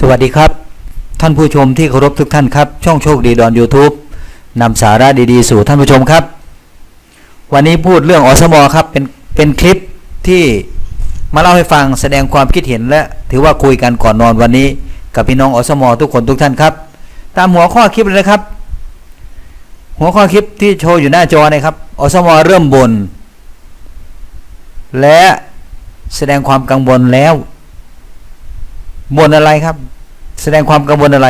สวัสดีครับ ท่านผู้ชมที่เคารพทุกท่านครับ ช่องโชคดีดอน YouTube นำสาระดีๆ สู่ท่านผู้ชมครับ วันนี้พูดเรื่องอสมอครับเป็นเป็นคลิปที่มาเล่าให้ฟังแสดงความคิดเห็นและ ถือว่าคุยกันก่อนนอนวันนี้ กับพี่น้องอสมอทุกคนทุกท่านครับ ตามหัวข้อคลิปเลยนะครับ หัวข้อคลิปที่โชว์อยู่หน้าจอนะครับอสมอเริ่มบน่นและแสดงความกังวลแล้ว บ่นอะไรครับ แสดงความกังวลอะไร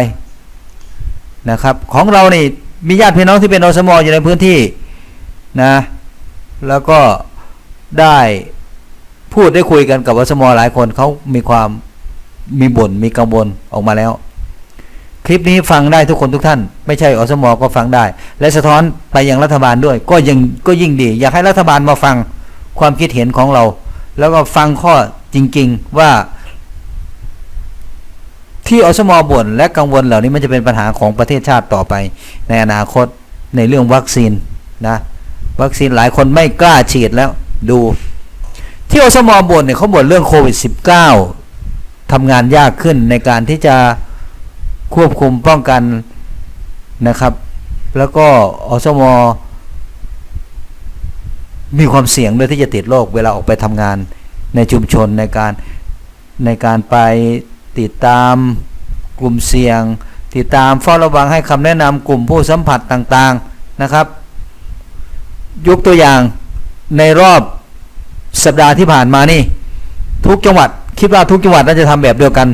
นะครับ ของเรานี่มีญาติพี่น้องที่เป็นอสมอยู่ในพื้นที่นะแล้วก็ได้พูดได้คุยกันกับอสมหลายคนเขามีความมีบ่นมีกังวลออกมาแล้ว คลิปนี้ฟังได้ทุกคนทุกท่าน ไม่ใช่อสมก็ฟังได้ และสะท้อนไปยังรัฐบาลด้วย ก็ยังก็ยิ่งดี อยากให้รัฐบาลมาฟังความคิดเห็นของเรา แล้วก็ฟังข้อจริง ๆ ว่า ที่อสมบ่นและกังวลเหล่านี้มันจะเป็นปัญหาของประเทศชาติต่อไป ในอนาคตในเรื่องวัคซีนนะวัคซีนหลายคนไม่กล้าฉีดแล้วดูที่อสมบ่นเนี่ยเขาบ่นเรื่องโควิด -19 ทำงานยากขึ้นในการที่จะควบคุมป้องกันนะครับ แล้วก็อสมมีความเสี่ยงด้วยที่จะติดโรคเวลาออกไปทำงานในชุมชนในการในการไปติดตาม กลุ่มเสี่ยง ติดตามเฝ้าระวังให้คำแนะนำกลุ่มผู้สัมผัสต่างๆนะครับ ยกตัวอย่างในรอบสัปดาห์ที่ผ่านมานี่ ทุกจังหวัดคิดว่าทุกจังหวัดน่าจะทำแบบเดียวกัน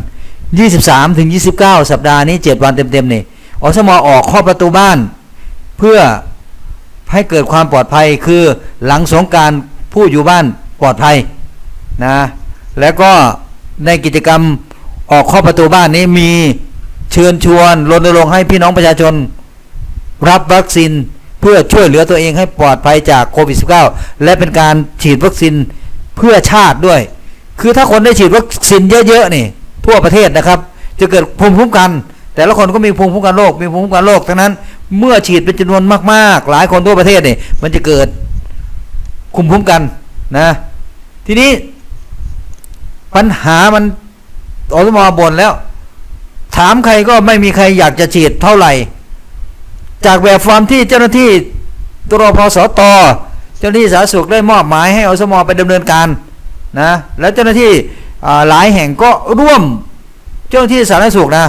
23ถึง29 สัปดาห์นี้ 7 วันเต็มๆนี่อสมออกข้อประตูบ้าน เพื่อให้เกิดความปลอดภัยคือหลังสงการผู้อยู่บ้านปลอดภัยนะแล้วก็ในกิจกรรม ออกข้อประตูบ้านนี้มีเชิญชวนรณรงค์ให้พี่น้องประชาชน รับวัคซีนเพื่อช่วยเหลือตัวเองให้ปลอดภัยจากโควิด -19 และเป็นการฉีดวัคซีนเพื่อชาติด้วย คือถ้าคนได้ฉีดวัคซีนเยอะๆนี่ ทั่วประเทศนะครับ จะเกิดภูมิคุ้มกัน แต่ละคนก็มีภูมิคุ้มกันโรคมีภูมิคุ้มกันโรคทั้งนั้น เมื่อฉีดเป็นจำนวนมากๆ หลายคนทั่วประเทศนี่มันจะเกิดคุมคุ้มกันนะ ทีนี้ปัญหามัน อสมอบ่นแล้ว ถามใครก็ไม่มีใครอยากจะฉีดเท่าไหร่ จากแบบฟอร์มที่เจ้าหน้าที่ตรพสตเจ้าหน้าที่สาธารณสุขได้มอบหมายให้อสมอไปดำเนินการนะแล้วเจ้าหน้าที่หลายแห่งก็ร่วมเจ้าหน้าที่สาธารณสุขนะ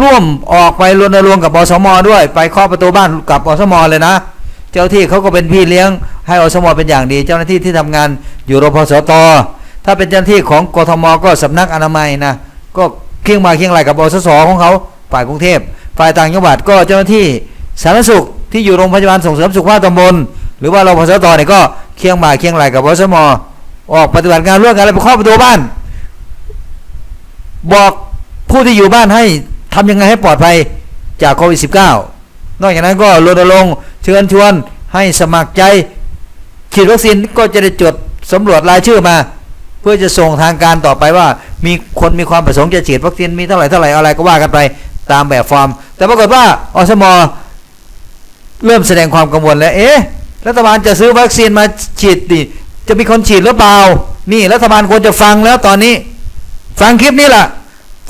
ร่วมออกไปรณรงค์กับอสมอด้วย ไปเคาะประตูบ้านกับอสมอเลยนะ เจ้าที่เขาก็เป็นพี่เลี้ยงให้อสมอเป็นอย่างดี เจ้าหน้าที่ที่ทำงานอยู่รพสต ถ้าเป็นเจ้าหน้าที่ของกทมก็สำนักอนามัยนะก็เคียงมาเคียงไหลกับบสสของเขาฝ่ายกรุงเทพฝ่ายต่างจังหวัดก็เจ้าหน้าที่สาธารณสุขที่อยู่โรงพยาบาลส่งเสริมสุขภาพตำบลหรือว่าเราพสตเนี่ยก็เคียงมาเคียงไหลกับบสมออกปฏิบัติงานร่วมกันแล้วไปเคาะประตูบ้าน บอกผู้ที่อยู่บ้านให้ทำยังไงให้ปลอดภัยจากโควิด -19 นอกจากนั้นก็รณรงค์เชิญชวนให้สมัครใจฉีดวัคซีนก็จะได้จดสำรวจรายชื่อมา เพื่อจะส่งทางการต่อไปว่า มีคนมีความประสงค์จะฉีดวัคซีนมีเท่าไหร่เท่าไหร่อะไรก็ว่ากันไปตามแบบฟอร์ม แต่ปรากฏว่าอสมเริ่มแสดงความกังวลแล้วเอ๊ะรัฐบาลจะซื้อวัคซีนมาฉีดดิจะมีคนฉีดหรือเปล่า นี่รัฐบาลควรจะฟังแล้วตอนนี้ ฟังคลิปนี้ล่ะ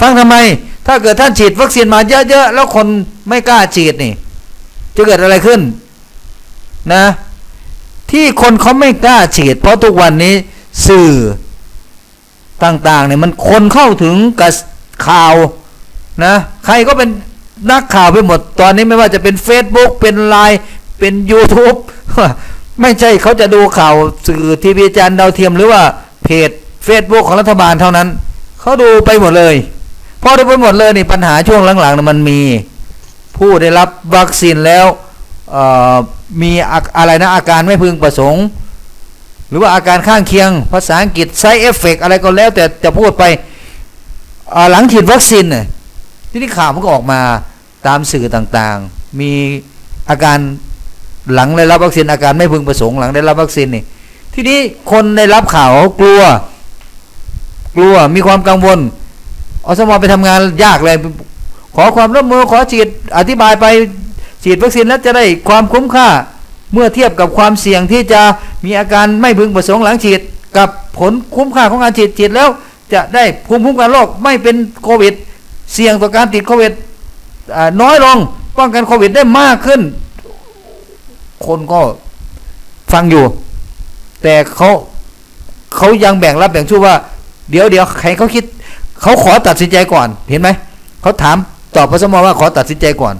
ฟังทำไม ถ้าเกิดท่านฉีดวัคซีนมาเยอะๆแล้วคนไม่กล้าฉีดนี่ จะเกิดอะไรขึ้นนะ ที่คนเขาไม่กล้าฉีด เพราะทุกวันนี้สื่อ ต่างๆเนี่ยมันคนเข้าถึงกับข่าวนะใครก็เป็นนักข่าวไปหมดตอนนี้ไม่ว่าจะเป็น Facebook เป็นไลน์เป็น YouTube ไม่ใช่เขาจะดูข่าวสื่อทีวีจานดาวเทียมหรือว่าเพจ Facebook ของรัฐบาลเท่านั้น เขาดูไปหมดเลยพอดูไปหมดเลยนี่ปัญหาช่วงหลังๆนะมันมี ผู้ได้รับวัคซีนแล้วมีอะไรนะอาการไม่พึงประสงค์ หรือว่าอาการข้างเคียง ภาษาอังกฤษ side effect อะไรก็แล้ว แต่จะพูดไปหลังฉีดวัคซีนเนี่ยที่นี่ข่าวมันก็ออกมาตามสื่อต่างๆ มีอาการหลังได้รับวัคซีนอาการไม่พึงประสงค์หลังได้รับวัคซีนนี่ทีนี้คนได้รับข่าวกลัว กลัวมีความกังวลอสมอไปทำงานยากเลย ขอความร่วมมือขอฉีดอธิบายไปฉีดวัคซีนแล้วจะได้ความคุ้มค่า เมื่อเทียบกับความเสี่ยงที่จะมีอาการไม่พึงประสงค์หลังฉีด กับผลคุ้มค่าของการฉีดฉีดแล้ว จะได้ภูมิคุ้มกันโรคไม่เป็นโควิด เสี่ยงต่อการติดโควิดน้อยลงป้องกันโควิดได้มากขึ้น คนก็ฟังอยู่ แต่เขาเขายังแบ่งรับแบ่งชั่วว่า เดี๋ยวเดี๋ยวใครเขาคิด เขาขอตัดสินใจก่อนเห็นไหมเขาถามตอบพสมว่าขอตัดสินใจก่อน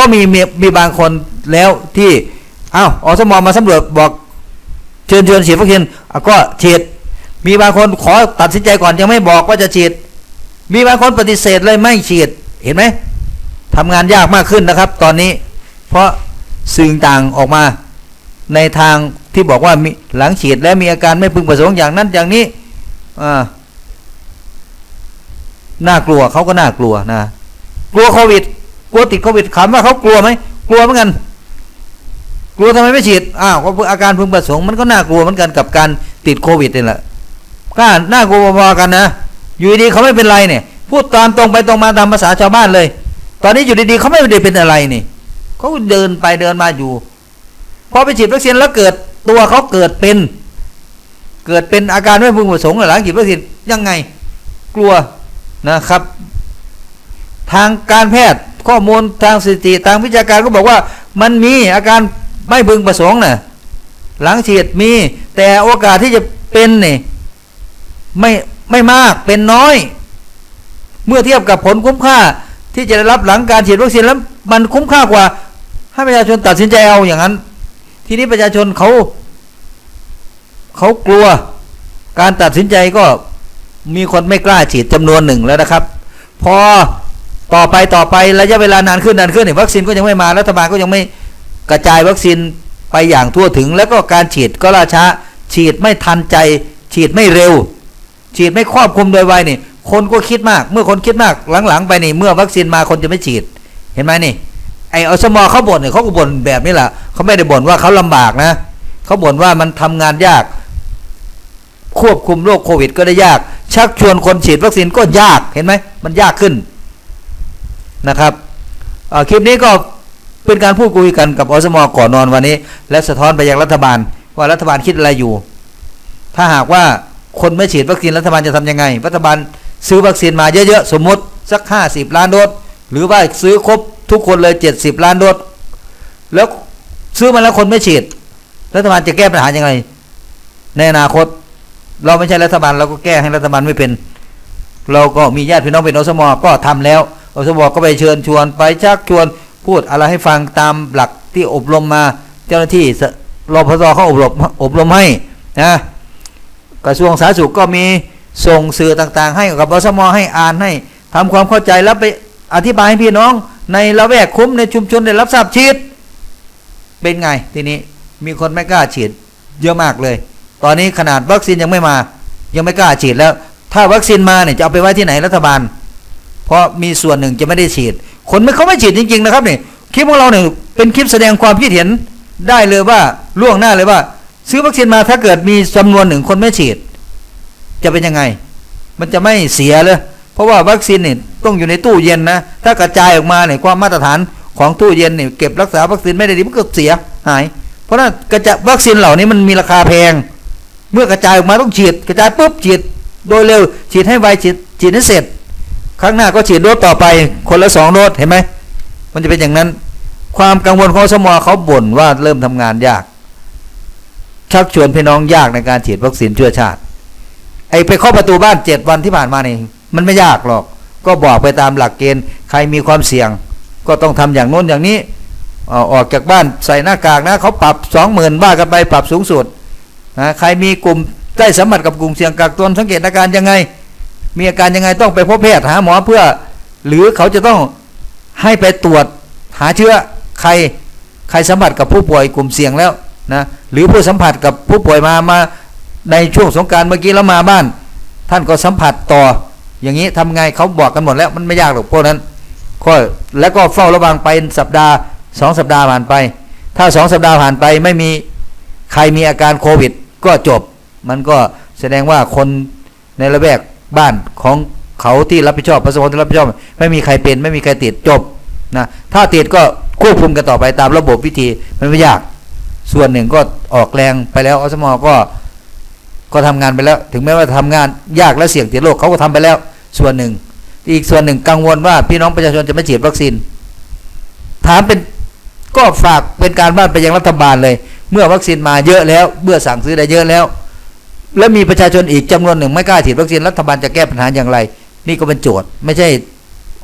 ก็มีมีมีบางคนแล้วที่อ้าวอสมมาสำรวจบอกเชิญเชิญฉีดวัคซีนก็ฉีดมีบางคนขอตัดสินใจก่อนยังไม่บอกว่าจะฉีด มีบางคนปฏิเสธเลยไม่ฉีดเห็นไหมทำงานยากมากขึ้นนะครับ ตอนนี้ เพราะสื่อต่างออกมาในทางที่บอกว่ามีหลังฉีดแล้วมีอาการไม่พึงประสงค์อย่างนั้นอย่างนี้อ่าน่ากลัวเขาก็น่ากลัวนะ กลัวโควิด กลัวติดโควิดถามว่าเขากลัวไหมกลัวเหมือนกัน กลัวทำไมไม่ฉีดอ้าวอาการพึงประสงค์มันก็น่ากลัวเหมือนกันกับการติดโควิดนี่แหละก็น่ากลัวพอกันนะอยู่ดีๆเขาไม่เป็นไรเนี่ยพูดตามตรงไปตรงมาตามภาษาชาวบ้านเลย ตอนนี้อยู่ดีๆเขาไม่ได้เป็นอะไรนี่เขาเดินไปเดินมาอยู่พอไปฉีดวัคซีนแล้วเกิดตัวเขาเกิดเป็น เกิดเป็นอาการไม่พึงประสงค์หลังฉีดวัคซีนยังไง กลัวนะครับ ทางการแพทย์ ข้อมูลทางสถิติทางวิชาการก็บอกว่า มันมีอาการไม่พึงประสงค์น่ะหลังฉีดมีแต่โอกาสที่จะเป็นนี่ไม่ไม่มากเป็นน้อย เมื่อเทียบกับผลคุ้มค่าที่จะได้รับหลังการฉีดวัคซีนแล้วมันคุ้มค่ากว่าให้ประชาชนตัดสินใจเอาอย่างนั้น ทีนี้ประชาชนเขาเขากลัวการตัดสินใจก็มีคนไม่กล้าฉีดจำนวนหนึ่งแล้วนะครับ พอ ต่อไปต่อไประยะเวลานานขึ้นนานขึ้นเนี่ยวัคซีนก็ยังไม่มารัฐบาลก็ยังไม่กระจายวัคซีนไปอย่างทั่วถึง แล้วก็การฉีดก็ล่าช้าฉีดไม่ทันใจ ฉีดไม่เร็ว ฉีดไม่ครอบคลุมโดยไวนี่คนก็คิดมาก เมื่อคนคิดมากหลังๆ ไปนี่เมื่อวัคซีนมาคนจะไม่ฉีด เห็นไหมนี่ไออสมอเขาบ่นเนี่ยเขาก็บ่นแบบนี้แหละเขาไม่ได้บ่นว่าเขาลำบากนะเขาบ่นว่ามันทำงานยาก ควบคุมโรคโควิด ก็ได้ยาก ชักชวนคนฉีดวัคซีนก็ยากเห็นไหมมันยากขึ้น นะครับคลิปนี้ก็เป็นการพูดคุยกันกับอสมก่อนนอนวันนี้ และสะท้อนไปยังรัฐบาล ว่ารัฐบาลคิดอะไรอยู่ ถ้าหากว่าคนไม่ฉีดวัคซีนรัฐบาลจะทำยังไง รัฐบาลซื้อวัคซีนมาเยอะๆ สมมติสัก 50 ล้านโดสหรือว่าซื้อครบทุกคนเลย 70 ล้านโดสแล้วซื้อมาแล้วคนไม่ฉีด รัฐบาลจะแก้ปัญหายังไง ในอนาคต เราไม่ใช่รัฐบาลเราก็แก้ให้รัฐบาลไม่เป็น เราก็มีญาติพี่น้องเป็นอสมก็ทำแล้ว อสมก็ไปเชิญชวนไปชักชวนพูดอะไรให้ฟังตามหลักที่อบรมมาเจ้าหน้าที่สรพสเขาอบรมอบรมให้นะกระทรวงสาธารณสุขก็มีส่งสื่อต่างๆ ให้กับอสมให้อ่านให้ทำความเข้าใจแล้วไปอธิบายให้พี่น้อง ในละแวกคุ้มในชุมชนได้รับทราบฉีดเป็นไงทีนี้มีคนไม่กล้าฉีดเยอะมากเลย ตอนนี้ขนาดวัคซีนยังไม่มา ยังไม่กล้าฉีดแล้ว ถ้าวัคซีนมาเนี่ยจะเอาไปไว้ที่ไหนรัฐบาล เพราะมีส่วนหนึ่งจะไม่ได้ฉีด คนไม่เขาไม่ฉีดจริง ๆ นะครับเนี่ยคลิปของเราเนี่ยเป็นคลิปแสดงความคิดเห็นได้เลยว่าล่วงหน้าเลยว่า ซื้อวัคซีนมาถ้าเกิดมีจำนวนหนึ่งคนไม่ฉีด จะเป็นยังไง มันจะไม่เสียเลย เพราะว่าวัคซีนเนี่ยต้องอยู่ในตู้เย็นนะ ถ้ากระจายออกมาเนี่ยความมาตรฐานของตู้เย็นเนี่ยเก็บรักษาวัคซีนไม่ได้ดีมันก็เสียหาย เพราะนั้นกระจายวัคซีนเหล่านี้มันมีราคาแพง เมื่อกระจายออกมาต้องฉีด กระจายปุ๊บฉีด โดยเร็วฉีดให้ไวฉีดฉีดให้เสร็จ ครั้งหน้าก็ฉีดโดสต่อไปคนละสองโดสเห็นไหมมันจะเป็นอย่างนั้น ความกังวลของสมอเขาบ่นว่าเริ่มทำงานยาก ชักชวนพี่น้องยากในการฉีดวัคซีนเชื้อชาติ ไอ้ไปเคาประตูบ้านเจ็ดวันที่ผ่านมานี่มันไม่ยากหรอก ก็บอกไปตามหลักเกณฑ์ใครมีความเสี่ยง ก็ต้องทำอย่างโน้นอย่างนี้อออกจากบ้านใส่หน้ากากนะเขาปรับสองหมื่นว่ากันไปปรับสูงสุดนะใครมีกลุ่มได้สัมผัสกับกลุ่มเสี่ยงกักตัวสังเกตอาการยังไง มีอาการยังไงต้องไปพบแพทย์หาหมอเพื่อ หรือเขาจะต้องให้ไปตรวจหาเชื้อใครใครสัมผัสกับผู้ป่วยกลุ่มเสี่ยงแล้วนะหรือผู้สัมผัสกับผู้ป่วยมามาในช่วงสงการเมื่อกี้แล้วมาบ้าน ท่านก็สัมผัสต่อ อย่างนี้ทำไงเขาบอกกันหมดแล้วมันไม่ยากหรอกพวกนั้นก็แล้วก็เฝ้าระวังไปสัปดาห์สองสัปดาห์ผ่านไป ถ้าสองสัปดาห์ผ่านไปไม่มีใครมีอาการโควิด ก็จบ มันก็แสดงว่าคนในระแวก บ้านของเขาที่รับผิดชอบประสบที่รับผิดชอบ ไม่มีใครเป็นไม่มีใครติดจบนะถ้าติดก็ควบคุมกันต่อไปตามระบบวิธีมันไม่ยาก ส่วนหนึ่งก็ออกแรงไปแล้วอสมก็ก็ทำงานไปแล้ว ถึงแม้ว่าทำงานยากและเสี่ยงติดโรคเขาก็ทำไปแล้ว ส่วนหนึ่ง อีกส่วนหนึ่งกังวลว่าพี่น้องประชาชนจะไม่ฉีดวัคซีนถามเป็นก็ฝากเป็นการบ้านไปยังรัฐบาลเลย เมื่อวัคซีนมาเยอะแล้วเมื่อสั่งซื้อได้เยอะแล้ว และมีประชาชนอีกจำนวนหนึ่งไม่กล้าฉีดวัคซีนรัฐบาลจะแก้ปัญหาอย่างไร นี่ก็เป็นโจทย์ ไม่ใช่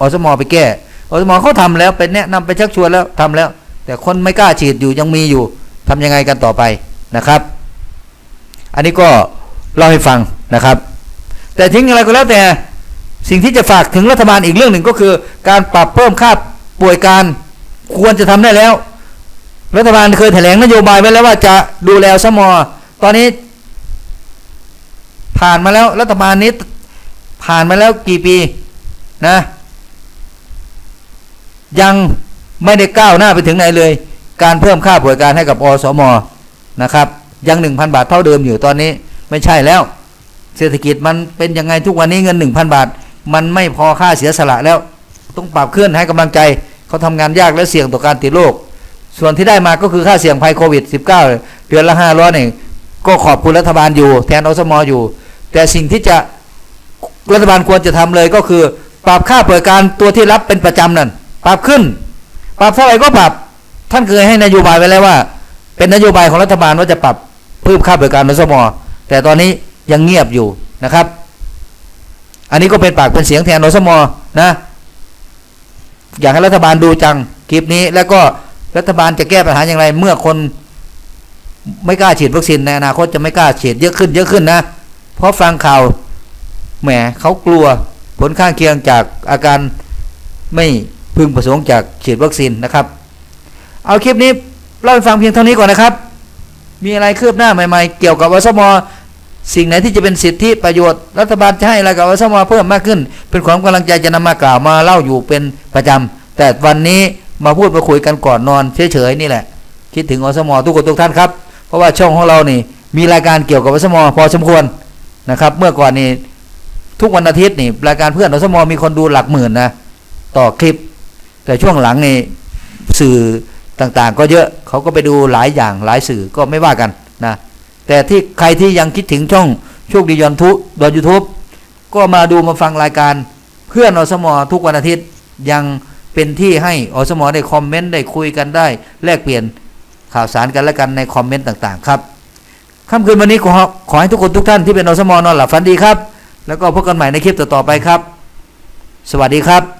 อสมอไปแก้อสมอเขาทำแล้วไปแนะนำไปชักชวนแล้วทำแล้ว แต่คนไม่กล้าฉีดอยู่ยังมีอยู่ทำยังไงกันต่อไปนะครับ อันนี้ก็เล่าให้ฟังนะครับ แต่ทิ้งอะไรก็แล้วแต่สิ่งที่จะฝากถึงรัฐบาลอีกเรื่องหนึ่งก็คือ การปรับเพิ่มค่าป่วยการควรจะทำได้แล้ว รัฐบาลเคยแถลงนโยบายไว้แล้วว่าจะดูแลสมอตอนนี้ ผ่านมาแล้วรัฐบาลนี้ผ่านมาแล้วกี่ปีนะ ยังไม่ได้ก้าวหน้าไปถึงไหนเลย การเพิ่มค่าป่วยการให้กับอสมนะครับ ยังหนึ่งพันบาทเท่าเดิมอยู่ตอนนี้ไม่ใช่แล้ว เศรษฐกิจมันเป็นยังไงทุกวันนี้เงินหนึ่งพันบาท มันไม่พอค่าเสียสละแล้ว ต้องปรับเคลื่อนให้กำลังใจเขาทำงานยากและเสี่ยงต่อการติดโรคส่วนที่ได้มาก็คือค่าเสี่ยงภัยโควิด -19 เดือนละห้าร้อยเองก็ขอบคุณรัฐบาลอยู่ แทนอสมอยู่ แต่สิ่งที่จะรัฐบาลควรจะทำเลยก็คือ ปรับค่าเปิดการตัวที่รับเป็นประจำนั่นปรับขึ้น ปรับเท่าไหร่ก็ปรับ ท่านเคยให้นโยบายไว้แล้วว่า เป็นนโยบายของรัฐบาลว่าจะปรับเพิ่มค่าบริการอสมอแต่ตอนนี้ยังเงียบอยู่นะครับ อันนี้ก็เป็นปากเป็นเสียงแทนอสมอนะ อยากให้รัฐบาลดูจังคลิปนี้ แล้วก็รัฐบาลจะแก้ปัญหาอย่างไร เมื่อคนไม่กล้าฉีดวัคซีนในอนาคตจะไม่กล้าฉีดเยอะขึ้นเยอะขึ้นนะ เพราะฟังข่าวแหมเขากลัวผลข้างเคียงจากอาการไม่พึงประสงค์จากฉีดวัคซีนนะครับ เอาคลิปนี้เล่าให้ฟังเพียงเท่านี้ก่อนนะครับ มีอะไรคืบหน้าใหม่ๆ เกี่ยวกับอสมสิ่งไหนที่จะเป็นสิทธิประโยชน์รัฐบาลจะให้อะไรกับอสมเพิ่มมากขึ้น เป็นความกำลังใจจะนำมากล่าวมาเล่าอยู่เป็นประจำแต่วันนี้มาพูดมาคุยกันก่อนนอนเฉยๆนี่แหละ คิดถึงอสมทุกคนทุกท่านครับเพราะว่าช่องของเรานี่มีรายการเกี่ยวกับอสมพอสมควร นะครับ เมื่อก่อนนี่ทุกวันอาทิตย์นี่รายการเพื่อนอสมมีคนดูหลักหมื่นนะต่อคลิป แต่ช่วงหลังนี่สื่อต่างๆ ก็เยอะเขาก็ไปดูหลายอย่างหลายสื่อก็ไม่ว่ากันนะแต่ที่ใครที่ยังคิดถึงช่องโชคดียอนทุดอนยูทูบก็มาดูมาฟังรายการเพื่อนอสมทุกวันอาทิตย์ยังเป็นที่ให้อสมได้คอมเมนต์ได้คุยกันได้ แลกเปลี่ยนข่าวสารกันและกันในคอมเมนต์ต่างๆ ครับ ค่ำคืนวันนี้ขอขอให้ทุกคนทุกท่านที่เป็นอสมอนอนหลับฝันดีครับ แล้วก็พบกันใหม่ในคลิปต่อๆไปครับ สวัสดีครับ